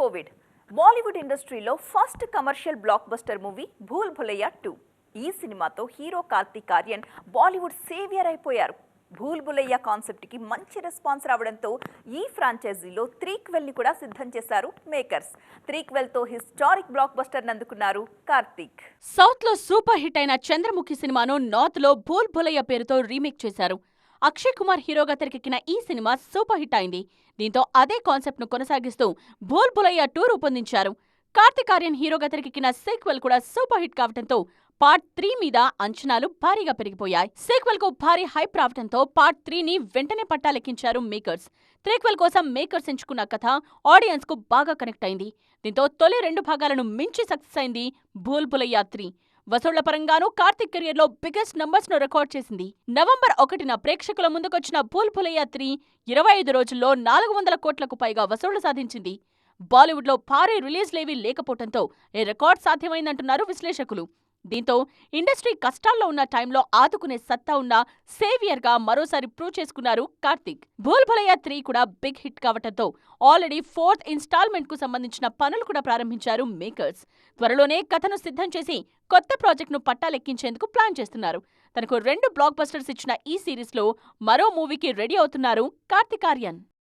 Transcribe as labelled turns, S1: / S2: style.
S1: Covid. Bollywood ఇండస్ట్రీలో first commercial blockbuster movie Bhool Bhulaiyaa two. ఈ సినిమాతో hero Kartik Aaryan Bollywood saviour అయిపోయారు. భూల్ భులయ్య కాన్సెప్ట్కి మంచి రెస్పాన్స్ రావడంతో ఈ ఫ్రాంచైజీలో త్రీక్వెల్ని కూడా సిద్ధం చేశారు మేకర్స్. త్రీక్వెల్తో హిస్టారిక్ బ్లాక్ బస్టర్ అందుకున్నారు కార్తీక్.
S2: సౌత్లో సూపర్ హిట్ అయిన చంద్రముఖి సినిమాను నార్త్లో భూల్ భులయ్య పేరుతో రీమేక్ చేశారు. అక్షయ్ కుమార్ హీరోగా తెరకెక్కిన ఈ సినిమా సూపర్ హిట్ అయింది. దీంతో అదే కాన్సెప్ట్ను కొనసాగిస్తూ భూల్ భులయ్య టూ రూపొందించారు. కార్తిక్ ఆర్యన్ హీరోగా తెరకెక్కిన సీక్వెల్ కూడా సూపర్ హిట్ కావడంతో పార్ట్ త్రీ మీద అంచనాలు భారీగా పెరిగిపోయాయి. సీక్వెల్కు భారీ హైప్ రావడంతో పార్ట్ త్రీని వెంటనే పట్టాలెక్కించారు మేకర్స్. త్రీక్వెల్ కోసం మేకర్స్ ఎంచుకున్న కథ ఆడియన్స్కు బాగా కనెక్ట్ అయింది. దీంతో తొలి రెండు భాగాలను మించి సక్సెస్ అయింది భూల్ భులయ్య త్రీ. వసూళ్ళ పరంగానూ కార్తిక్ కెరియర్లో బిగ్గెస్ట్ నంబర్స్ను రికార్డ్ చేసింది. నవంబర్ ఒకటిన ప్రేక్షకుల ముందుకొచ్చిన పూల్ పులయ్య త్రీ ఇరవై ఐదు రోజుల్లో నాలుగు వందల కోట్లకు పైగా వసూళ్ళు సాధించింది. బాలీవుడ్లో భారీ రిలీజ్లేవీ లేకపోవడంతో ఈ రికార్డ్ సాధ్యమైందంటున్నారు విశ్లేషకులు. దీంతో ఇండస్ట్రీ కష్టాల్లో ఉన్న టైంలో ఆదుకునే సత్తా ఉన్న సేవియర్గా మరోసారి ప్రూవ్ చేసుకున్నారు కార్తిక్. భూల్ భలయ్య త్రీ కూడా బిగ్ హిట్ కావటంతో ఆల్రెడీ ఫోర్త్ ఇన్స్టాల్మెంట్కు సంబంధించిన పనులు కూడా ప్రారంభించారు మేకర్స్. త్వరలోనే కథను సిద్ధం చేసి కొత్త ప్రాజెక్టును పట్టాలెక్కించేందుకు ప్లాన్ చేస్తున్నారు. తనకు రెండు బ్లాక్ బస్టర్స్ ఇచ్చిన ఈ సిరీస్లో మరో మూవీకి రెడీ అవుతున్నారు కార్తిక్ ఆర్యన్.